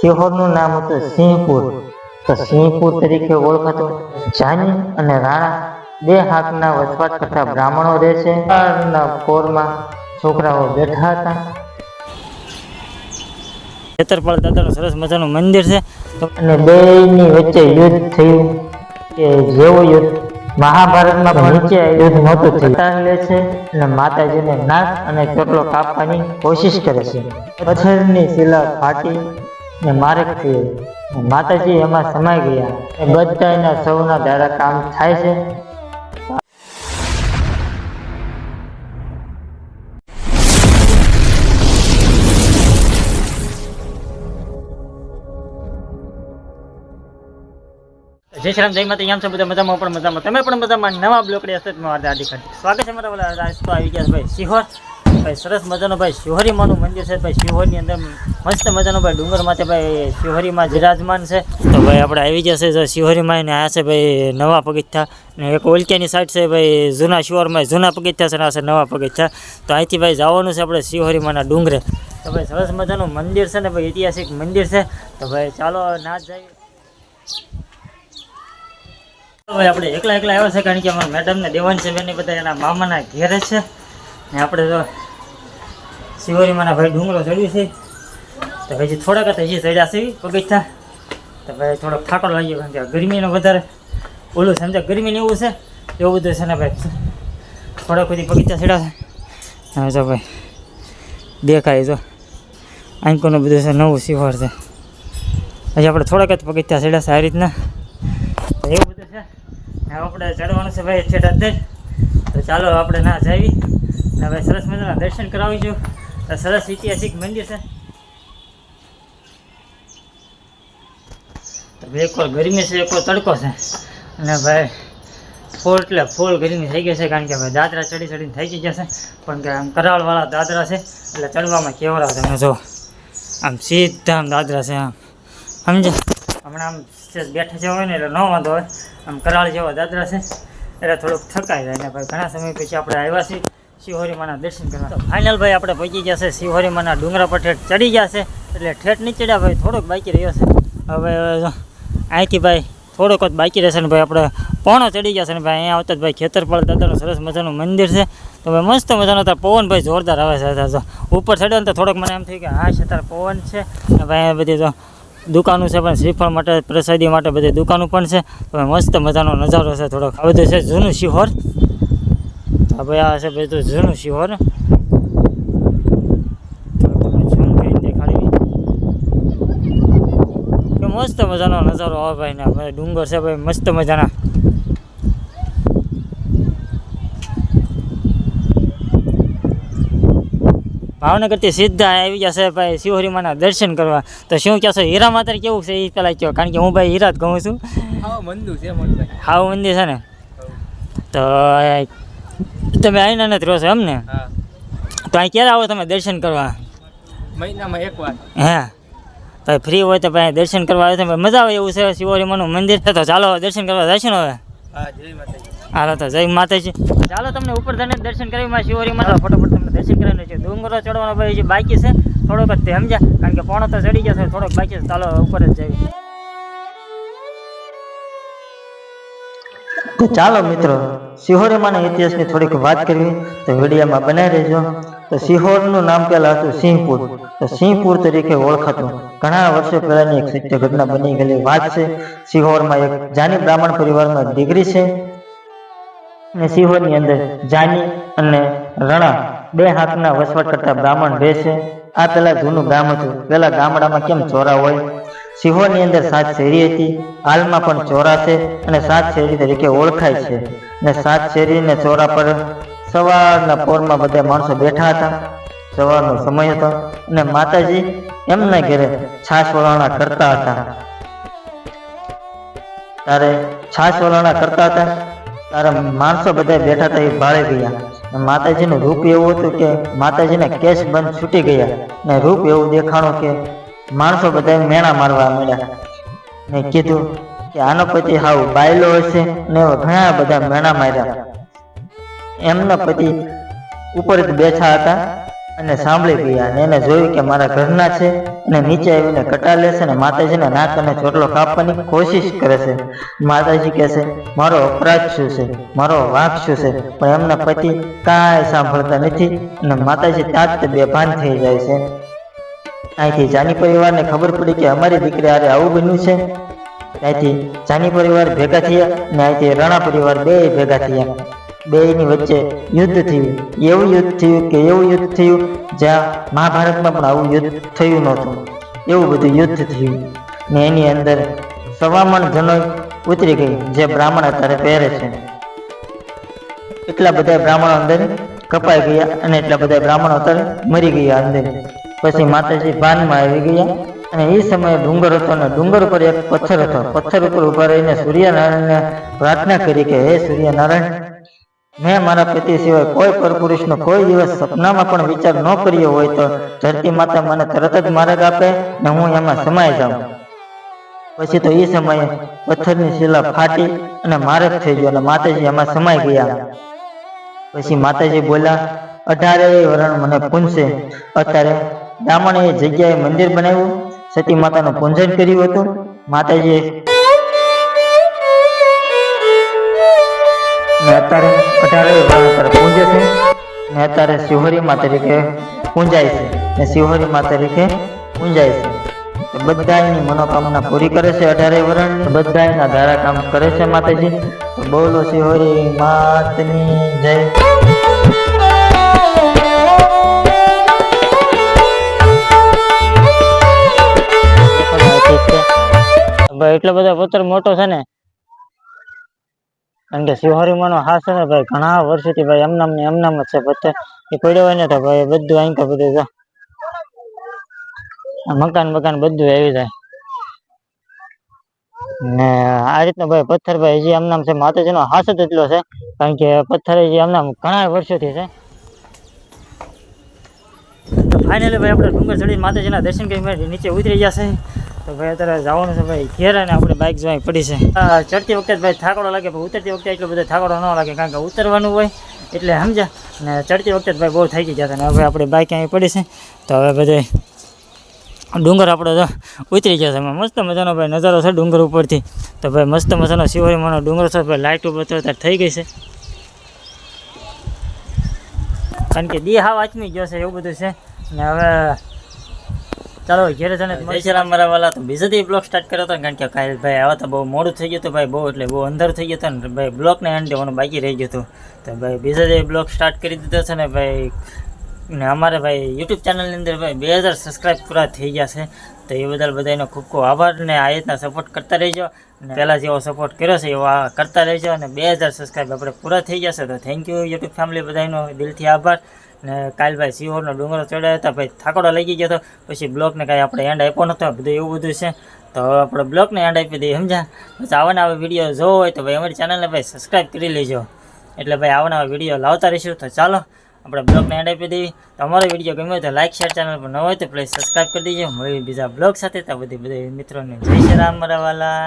સિહોરનું નામ હતું સિંહપુર. તો સિંહપુર તરીકે ઓળખાતું જાની અને રાણા બે હાથના વસવાટ કરતા બ્રાહ્મણો રહે છે. ના પોરમાં છોકરાઓ બેઠા હતા. ખેતરપાળ દાદાનું સરસ મજાનું મંદિર છે. અને બેયની વચ્ચે યુદ્ધ થયું કે જેવો યુદ્ધ મહાભારતમાં પણ નીચે યુદ્ધ નહોતું થયું. લે છે અને માતાજીને નાશ અને ચોટલો કાપવાની કોશિશ કરે છે. પથ્થરની શિલા ફાટી ને માર્ગ થયો માતાજી એમાં સમાઈ ગયા. બધા એના સૌના દ્વારા કામ થાય છે. જય શ્રી રામ, જય માતા યામ છો બધા? મજામાં? પણ મજામાં. તમે પણ મજામાં? નવા બ્લોકડી તો મારા હાર્દિક સ્વાગત છે મારા વાલા રાજકો આવી ગયા ભાઈ. સિહોર ભાઈ, સરસ મજાનો ભાઈ, શિહોરીમાંનું મંદિર છે ભાઈ, શિહોરની અંદર મસ્ત મજાનું ભાઈ, ડુંગર માથે ભાઈ, શિહોરીમાં બિરાજમાન છે. તો ભાઈ, આપણે આવી જશે છે શિહોરીમાં ને આ છે ભાઈ, નવા પગથિયા. ને એક ઓલક્યાની સાઈડ છે ભાઈ, જૂના શિહોરમાં જૂના પગથિયા છે ને આ છે નવા પગથિયા. તો અહીંથી ભાઈ જવાનું છે આપણે શિહોરીમાંના ડુંગરે. તો ભાઈ, સરસ મજાનું મંદિર છે ને ભાઈ, ઐતિહાસિક મંદિર છે. તો ભાઈ, ચાલો ના જઈએ ભાઈ, આપણે એકલા એકલા આવ્યા છે કારણ કે અમારા મેડમને દેવાન છે બેન બધા એના મામાના ઘેરે છે. ને આપણે તો શિવરીમાંના ભાઈ ડુંગળો ચડ્યું છે. તો હજી થોડાક હજી ચડ્યા છે પગથિયા. તો ભાઈ થોડોક થાકો લાગ્યો, કારણ કે ગરમીનો વધારે. ઓલું સમજા ગરમીને એવું છે, એવું બધું છે ને ભાઈ. થોડાક બધી પગથિયા ચડ્યા છે. હવે જો ભાઈ. દેખાય, જો. આંકોનું બધું છે, નવું શિવર છે. હજી આપણે થોડાક જ પગથિયા ચડ્યા છે આ રીતના. એવું બધું છે. હવે આપણે ચડવાનું છે ભાઈ છેટ તો ચાલો, આપણે ના જાવી. ભાઈ સરસ મજાના દર્શન કરાવીશું. સરસ ઐતિહાસિક મંદિર છે. તો ભાઈ એકવાર ગરમી છે એકવાર તડકો છે. અને ભાઈ, ફૂલ એટલે ફૂલ ગરમી થઈ ગઈ છે, કારણ કે ભાઈ દાદરા ચડી ચડીને થઈ ગયા છે. પણ કે આમ કરાળવાળા દાદરા છે, એટલે ચડવામાં કેવડા તમે જો આમ સીધા આમ દાદરા છે આમ. સમજે હમણાં આમ બેઠા જેવા હોય ને, એટલે ન વાંધો હોય. આમ કરાળ જેવા દાદરા છે. એટલે થોડુંક થકાઈ જાય ને ભાઈ. ઘણા સમય પછી આપણે આવ્યા છીએ. શિવહરીમાના દર્શન કરવા. ફાઇનલ ભાઈ આપણે પહોંચી ગયા છે. શિવહરીમાના ડુંગરા પર ઠેઠ ચડી ગયા છે. એટલે ઠેઠ નહીં ચડ્યા ભાઈ, થોડોક બાકી રહ્યો છે. હવે અહીંથી ભાઈ થોડોક જ બાકી રહેશે ને ભાઈ. આપણે પોણો ચડી ગયા છે ને ભાઈ. અહીંયા આવતા જ ભાઈ ખેતરપાળ દાદાનું સરસ મજાનું મંદિર છે. તો ભાઈ મસ્ત મજાનો હતા પવન ભાઈ જોરદાર આવે છે. ઉપર ચડ્યો ને તો થોડોક મને એમ થયું કે હા છતાં પવન છે. ભાઈ બધી દુકાનો છે પણ શ્રીફળ માટે, પ્રસાદી માટે બધી દુકાનો પણ છે. મસ્ત મજાનો નજારો છે થોડોક. આ બધું છે જૂનું શિહોર. તો આ છે બધું જૂનું શિહોર મસ્ત મજાનો નજારો આવે ભાઈ ને ભાઈ ડુંગર છે ભાઈ મસ્ત મજાના. ભાવનગરથી સીધા આવી ગયા છે ભાઈ શિવહરીમાના દર્શન કરવા. તો શું કહેશો હીરા માતર કેવું છે એ પહેલાં કહો? કારણ કે હું ભાઈ હીરા જ કહું છું. હા હાવ મંદિર છે ને? તો તમે આઈના નથી રહો છો એમ ને તો અહીં ક્યારે આવો તમે દર્શન કરવા? મહિનામાં એક હા? ભાઈ ફ્રી હોય તો ભાઈ દર્શન કરવા આવે મજા આવે એવું છે. શિવહરીમાનું મંદિર છે તો ચાલો દર્શન કરવા દર્શન હવે? હા હાલો તો જય માતાજી. ચાલો તમને ઉપર જઈને દર્શન કરી માં શિવરી માતા. ફટોફટ તમને દર્શન કરવાનું છે ડુંગરો ચડવાનો ભાઈ બાકી છે. થોડોક જ તે સમજ્યા. કારણ કે પોણો તો ચડી ગયા છે થોડોક બાકી છે. ચાલો ઉપર જ જઈએ. તો ચાલો મિત્રો સિહોરીમાંના ઇતિહાસની થોડીક વાત કરવી. તો વિડીયામાં બનાવી રહેજો તો સિહોરનું નામ પહેલાં હતું સિંહપુર. તો સિંહપુર તરીકે ઓળખાતું. ઘણા વર્ષો પહેલાંની એક સત્ય ઘટના બની ગયેલી વાત છે. સિહોરમાં એક જાની બ્રાહ્મણ પરિવારમાં દીકરી છે. અને સિહોરની અંદર જાની અને રણા બે હાથના વસવાટ કરતા બ્રાહ્મણ રહે છે. આ પેલા જૂનું ગામ હતું. પેલા ગામડામાં કેમ ચોરા હોય? સિહોરની અંદર સાત શેરી હતી. હાલમાં પણ ચોરા છે અને સાત શેરી તરીકે ઓળખાય છે. અને સાત શેરી ને ચોરા પર સવારના પોરમાં બધા માણસો બેઠા હતા. સવારનો સમય હતો અને માતાજી એમના ઘરે છાશ વલાણા કરતા હતા. તારે છાશ વલાણા કરતા હતા? તારા માણસો બધા બેઠા હતા એ ભાળે ગયા. અને માતાજીનું રૂપ એવું હતું કે માતાજીના કેસ બંધ છૂટી ગયા. ને રૂપ એવું દેખાણું કે માણસો બધા મેણા મારવા મળ્યા ને કીધું કે આનો પતિ હાવ બાયલો હશે ને ઘણા બધા મેણા માર્યા. એમનો પતિ ઉપર બેઠા હતા અને સાંભળી ગયા અને એને જોયું કે મારા ઘરના છે અને નીચે આવીને કટા લેશે અને માતાજીને નાક અને ચોટલો કાપવાની કોશિશ કરે છે. માતાજી કહે છે, મારો અપરાધ શું છે? મારો વાંક શું છે? પણ એમના પતિ કાંઈ સાંભળતા નથી અને માતાજી તાત બે ભાન થઈ જાય છે. અહીંથી જાની પરિવારને ખબર પડી કે અમારી દીકરી આરે આવું બન્યું છે. ત્યાંથી જાની પરિવાર ભેગા થયા અને અહીંથી રાણા પરિવાર બે ભેગા થયા. બેની વચ્ચે યુદ્ધ થયું. એવું યુદ્ધ થયું કે એવું યુદ્ધ થયું જ્યાં મહાભારતમાં પણ આવું યુદ્ધ થયું નહોતું. એવું બધું યુદ્ધ થયું. ને એની અંદર સવામણ જનો ઉતરી ગઈ, જે બ્રાહ્મણ અત્યારે પહેરે છે. એટલા બધા બ્રાહ્મણો અંદર કપાઈ ગયા અને એટલા બધા બ્રાહ્મણો અત્યારે મરી ગયા અંદર. પછી માતાજી ભાનમાં આવી ગયા અને એ સમયે ડુંગર હતો અને ડુંગર ઉપર એક પથ્થર હતો. પથ્થર ઉપર ઊભા રહીને સૂર્યનારાયણને પ્રાર્થના કરી કે, હે સૂર્યનારાયણ, મેં મારા પતિ સિવાય કોઈ પરપુરુષનો કોઈ દિવસ સપનામાં પણ વિચાર ન કર્યો હોય તો ધરતી માતા મને તરત જ માર્ગ આપે ને હું એમાં સમાઈ જાઉં. પછી તો એ સમયે પથ્થરની શિલા ફાટી અને માર્ગ થઈ ગયો અને માતાજી એમાં સમાઈ ગયા. પછી માતાજી બોલ્યા અઢારે વરણ મને પૂનશે અત્યારે બ્રાહ્મણે એ જગ્યાએ મંદિર બનાવ્યું. સતી માતાનું પૂજન કર્યું હતું. માતાજીએ અત્યારે અઢારે અત્યારે પૂજે છે. ને અત્યારે શિવહરી મા તરીકે પૂંજાય છે. ને શિવહરી મા તરીકે પૂંજાય છે. બધા એની મનોકામના પૂરી કરે છે અઢારે વરણ. બધા એના ધારા કામ કરે છે માતાજી. તો બોલો શિવહરી માતની જય. એટલો બધો પથ્થર મોટો છે ને. કારણ કે શિવહરીમાં નો હાથ છે ને ભાઈ, ઘણા વર્ષોથી ભાઈ એમનામ ને એમનામ જ છે પથ્થર એ પડ્યો હોય ને તો ભાઈ બધું અહીં બધું જો. મકાન મકાન બધું આવી જાય. ને આ રીતનો ભાઈ પથ્થર ભાઈ હજી એમનામ છે, માતાજીનો હાસ જ એટલો છે, કારણ કે પથ્થર હજી એમનામ ઘણા વર્ષોથી છે. ફાઇનલી ભાઈ આપણે ડુંગર ચડી માતાજીના દર્શન કરી નીચે ઉતરી જશે તો ભાઈ અત્યારે જવાનું છે ભાઈ ઘેર અને આપણે બાઇક જોઈ પડી છે. ચડતી વખતે ભાઈ થાકડો લાગે, પણ ઉતરતી વખતે એટલો બધો થાકડો ન લાગે, કારણ કે ઉતરવાનું હોય એટલે સમજા ને ચડતી વખતે ભાઈ બહુ થઈ ગયા હતા ને હવે આપણે બાઇક અહીં પડી છે. તો હવે બધે ડુંગર આપણે તો ઉતરી ગયો છે. મસ્ત મજાનો ભાઈ નજારો છે ડુંગર ઉપરથી. તો ભાઈ મસ્ત મજાનો શિવરીમાનો ડુંગર છે. ભાઈ લાઇટ ઉપર તો થઈ ગઈ છે. કારણ કે દી હાવ આચમી ગયો છે, એવું બધું છે. ને હવે ચાલો ઘેર જને જય શ્રી રામ મારા વાલા. તો બીજાથી બ્લોક સ્ટાર્ટ કર્યો હતો ને કારણ કે કાલ ભાઈ આવા તો બહુ મોડું થઈ ગયું હતું ભાઈ બહુ એટલે બહુ અંદર થઈ ગયું હતું ને ભાઈ બ્લોકને એન્ડ દેવાનું બાકી રહી ગયું હતું. તો ભાઈ બીજા બ્લોક સ્ટાર્ટ કરી દીધો છે ને ભાઈ ને અમારે ભાઈ યુટ્યુબ ચેનલની અંદર ભાઈ બે હજાર સબસ્ક્રાઈબ પૂરા થઈ ગયા છે. તો એ બદલ બધાનો ખૂબ ખૂબ આભાર ને આ રીતના સપોર્ટ કરતા રહેજો. અને પહેલાં જેવો સપોર્ટ કર્યો છે એવો આ કરતા રહેજો. અને બે હજાર સબસ્ક્રાઈબ આપણે પૂરા થઈ જશે તો થેન્ક યુ યુટ્યુબ ફેમિલી બધાનો દિલથી આભાર. ને કાલ ભાઈ સિહોરનો ડુંગરો ચડાવ્યા હતા ભાઈ થાકડો લઈ ગયો હતો. પછી બ્લોકને કાંઈ આપણે એન્ડ આપ્યો નહોતો, બધું એવું બધું છે. તો હવે આપણે બ્લોકને એન્ડ આપી દઈએ સમજા પછી આવા નવા વીડિયો જોવો હોય તો ભાઈ અમારી ચેનલને ભાઈ સબસ્ક્રાઈબ કરી લેજો. એટલે ભાઈ આવા નવા વીડિયો લાવતા રહીશું, તો ચાલો, આપણે બ્લોગને એન્ડ આપી દઈએ. તમારો વીડિયો ગમ્યો હોય તો લાઈક શેર ચેનલ પર ન હોય તો પ્લીઝ સબસ્ક્રાઈબ કરી દેજો. મળી બીજા બ્લોગ સાથે, તો બધી બધા મિત્રોને. જય શ્રી રામ મારા વાલા.